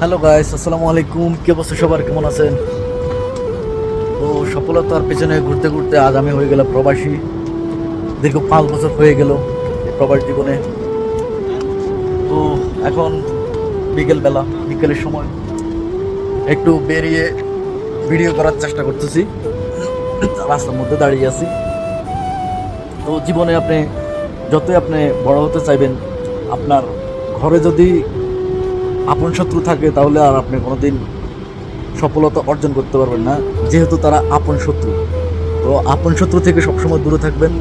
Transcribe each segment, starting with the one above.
Hello guys আসসালামু আলাইকুম কে অবস্থা সবার? কেমন আছেন? তো সফলতার পেছনে ঘুরতে ঘুরতে আজ আমি হয়ে গেলাম প্রবাসী। দীর্ঘ পাঁচ বছর হয়ে গেল প্রবাস জীবনে। তো এখন বিকেলবেলা, বিকেলের সময় একটু বেরিয়ে ভিডিও করার চেষ্টা করতেছি। রাস্তার মধ্যে দাঁড়িয়ে আছি। তো জীবনে আপনি যতই আপনি বড় হতে চাইবেন, আপনার ঘরে যদি আপন শত্রু থাকে, তাহলে আর আপনি কোনোদিন সফলতা অর্জন করতে পারবেন না। যেহেতু তারা আপন শত্রু। তো আপন শত্রু থেকে সবসময় দূরে থাকবেন।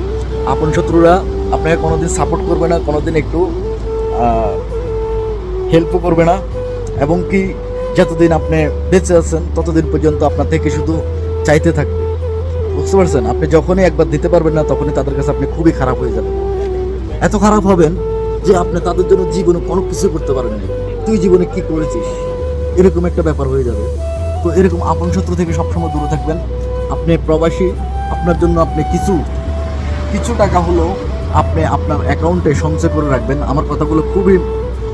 আপন শত্রুরা আপনাকে কোনোদিন সাপোর্ট করবে না, কোনোদিন একটু হেল্পও করবে না। এবং কি, যতদিন আপনি বেঁচে আছেন, ততদিন পর্যন্ত আপনার থেকে শুধু চাইতে থাকবে। বুঝতে পারছেন? আপনি যখনই একবার দিতে পারবেন না, তখনই তাদের কাছে আপনি খুবই খারাপ হয়ে যাবেন। এত খারাপ হবেন যে আপনি তাদের জন্য জীবনে কোনো কিছু করতে পারেননি। তুই জীবনে কি করেছিস? এরকম একটা ব্যাপার হয়ে যাবে। তো এরকম আপন শত্রু থেকে সবসময় দূরে থাকবেন। আপনি প্রবাসী, আপনার জন্য আপনি কিছু কিছু টাকা হলেও আপনি আপনার অ্যাকাউন্টে সঞ্চয় করে রাখবেন। আমার কথাগুলো খুবই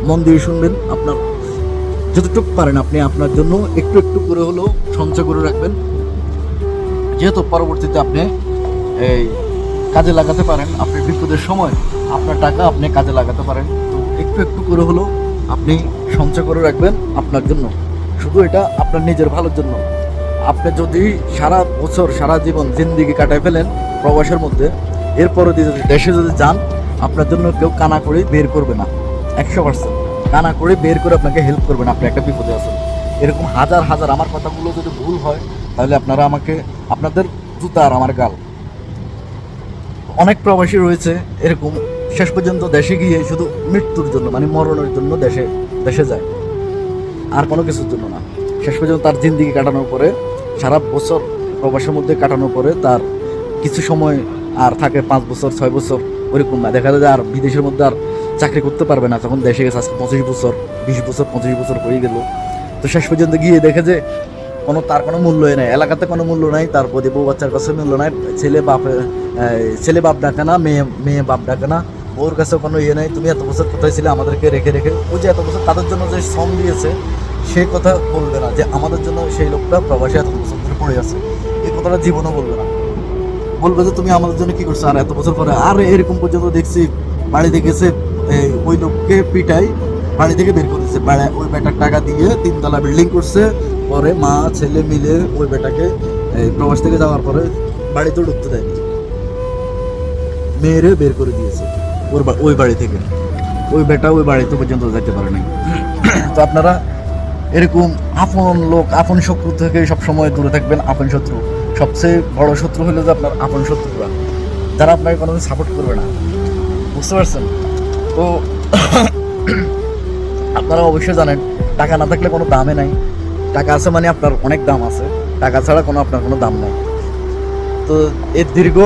মন দিয়ে শুনবেন। আপনার যতটুকু পারেন আপনি আপনার জন্য একটু একটু করে হলেও সঞ্চয় করে রাখবেন। যেহেতু পরবর্তীতে আপনি এই কাজে লাগাতে পারেন, আপনি বিপদের সময় আপনার টাকা আপনি কাজে লাগাতে পারেন। তো একটু একটু করে হলেও আপনি সঞ্চয় করে রাখবেন আপনার জন্য। শুধু এটা আপনার নিজের ভালোর জন্য। আপনি যদি সারা বছর, সারা জীবন জিন্দিগি কাটায় ফেলেন প্রবাসের মধ্যে এরপরে যদি দেশে যদি যান, আপনার জন্য কেউ কানা করে বের করবে না। একশো পার্সেন্ট। কানা করে বের করে আপনাকে হেল্প করবে না। আপনি একটা বিপদে আছেন। এরকম হাজার হাজার আমার কথাগুলো যদি ভুল হয়, তাহলে আপনারা আমাকে, আপনাদের জুতা আর আমার গাল। অনেক প্রবাসী রয়েছে এরকম শেষ পর্যন্ত দেশে গিয়ে শুধু মৃত্যুর জন্য মানে মরণের জন্য দেশে দেশে যায়। আর কোনো কিছুর জন্য না। শেষ পর্যন্ত তার জিন্দিগি কাটানোর পরে, সারা বছর প্রবাসের মধ্যে কাটানোর পরে তার কিছু সময় আর থাকে পাঁচ বছর, ছয় বছর ওইরকম না। দেখা যায় আর বিদেশের মধ্যে আর চাকরি করতে পারবে না। তখন দেশে গেছে আজকে পঁচিশ বছর, বিশ বছর, পঁচিশ বছর হয়ে গেল। তো শেষ পর্যন্ত গিয়ে দেখে যে কোনো, তার কোনো মূল্যই নাই। এলাকাতে কোনো মূল্য নাই, তার প্রতি বউ বাচ্চার কাছে মূল্য নাই। ছেলে বাপ ছেলে বাপ ডাকে না, মেয়ে মেয়ে বাপ ডাকে না। ওর কাছে কোনো ইয়ে নাই। তুমি এত বছর কোথায় ছিলে? আমাদেরকে রেখে রেখে। ও যে এত বছর তাদের জন্য যে শ্রম দিয়েছে সে কথা বলবে না। যে আমাদের জন্য সেই লোকটা প্রবাসী এত বছর ধরে পড়ে আছে এই কথাটা জীবনও বলবে না। বলবে যে তুমি আমাদের জন্য কি করছ? আর এত বছর পরে আর এরকম পর্যন্ত দেখছি গেছে এই, ওই লোককে পিটাই বাড়ি থেকে বের করে বাড়ি ওই বেটার টাকা দিয়ে তিনতলা বিল্ডিং করছে। পরে মা ছেলে মিলে ওই বেটাকে প্রবাস থেকে যাওয়ার পরে বাড়িতে ঢুকতে দেয়নি। মেয়েরে বের করে দিয়েছে। ওর ওই বাড়ি থেকে। ওই বেটা ওই বাড়িতে পর্যন্ত যেতে পারে নাই। তো আপনারা এরকম আপন লোক, আপন শত্রু থেকে সবসময় দূরে থাকবেন, আপন শত্রু। সবচেয়ে বড় শত্রু হলো যে আপনার আপন শত্রুরা। তারা আপনাকে কোনোদিন সাপোর্ট করবে না। বুঝতে পারছেন? তো আপনারা অবশ্যই জানেন, টাকা না থাকলে কোনো দামে নাই। টাকা আছে মানে আপনার অনেক দাম আছে। টাকা ছাড়া কোনো আপনার কোনো দাম নাই। তো এর দীর্ঘ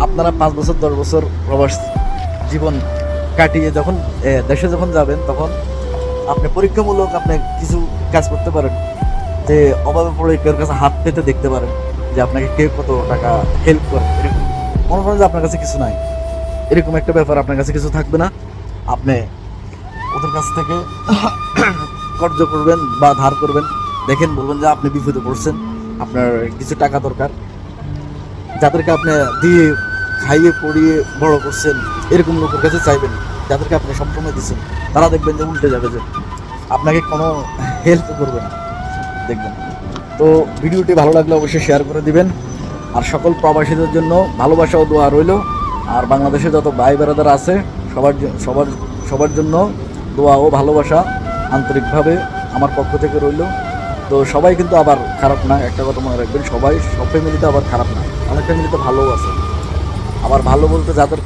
আপনারা পাঁচ বছর, দশ বছর প্রবাস জীবন কাটিয়ে যখন দেশে যখন যাবেন, তখন আপনি পরীক্ষামূলক আপনি কিছু কাজ করতে পারেন যে অভাবে পড়ে কেউ কাছে হাত পেতে দেখতে পারেন যে আপনাকে কে কত টাকা হেল্প করে, এরকম। মনে করেন যে আপনার কাছে কিছু নাই। এরকম একটা ব্যাপার আপনার কাছে কিছু থাকবে না। আপনি ওদের কাছ থেকে কর্য করবেন বা ধার করবেন। দেখেন, বলবেন যে আপনি বিপদে পড়ছেন, আপনার কিছু টাকা দরকার। যাদেরকে আপনি দিয়ে খাইয়ে পড়িয়ে বড় করছেন, এরকম লোকের কাছে চাইবেন, যাদেরকে আপনি সম্পূর্ণ দিচ্ছেন, তারা দেখবেন যে উল্টে যাবে যে আপনাকে কোনো হেল্প করবে না। দেখবেন। তো ভিডিওটি ভালো লাগলে অবশ্যই শেয়ার করে দিবেন। আর সকল প্রবাসীদের জন্য ভালোবাসা ও দোয়া রইল। আর বাংলাদেশে যত ভাই বেড়াদার আছে, সবার সবার সবার জন্য দোয়া ও ভালোবাসা আন্তরিকভাবে আমার পক্ষ থেকে রইল। তো সবাই কিন্তু আবার খারাপ না, একটা কথা মনে রাখবেন, সবাই, সব ফ্যামিলিতে আবার খারাপ না। অনেক ফ্যামিলিতে ভালোও আছে। আবার ভালো বলতে যাদের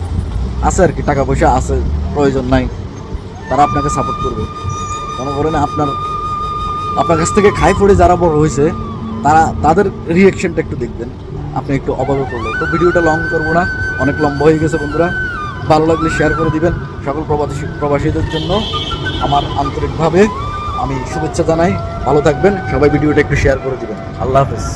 আছে আর কি, টাকা পয়সা আছে, প্রয়োজন নাই, তারা আপনাকে সাপোর্ট করবে। মনে করেন আপনার আপনার কাছ থেকে খাই পড়ে যারা বড় হয়েছে, তারা, তাদের রিয়েকশনটা একটু দেখবেন। আপনি একটু অবাক করলে তো ভিডিওটা লং করব না, অনেক লম্বা হয়ে গেছে বন্ধুরা। ভালো লাগলে শেয়ার করে দিবেন সকল প্রবাসী, প্রবাসীদের জন্য। আমার আন্তরিকভাবে আমি শুভেচ্ছা জানাই। ভালো থাকবেন, সবাই ভিডিওটা একটু শেয়ার করে দিবেন। আল্লাহ হাফেজ।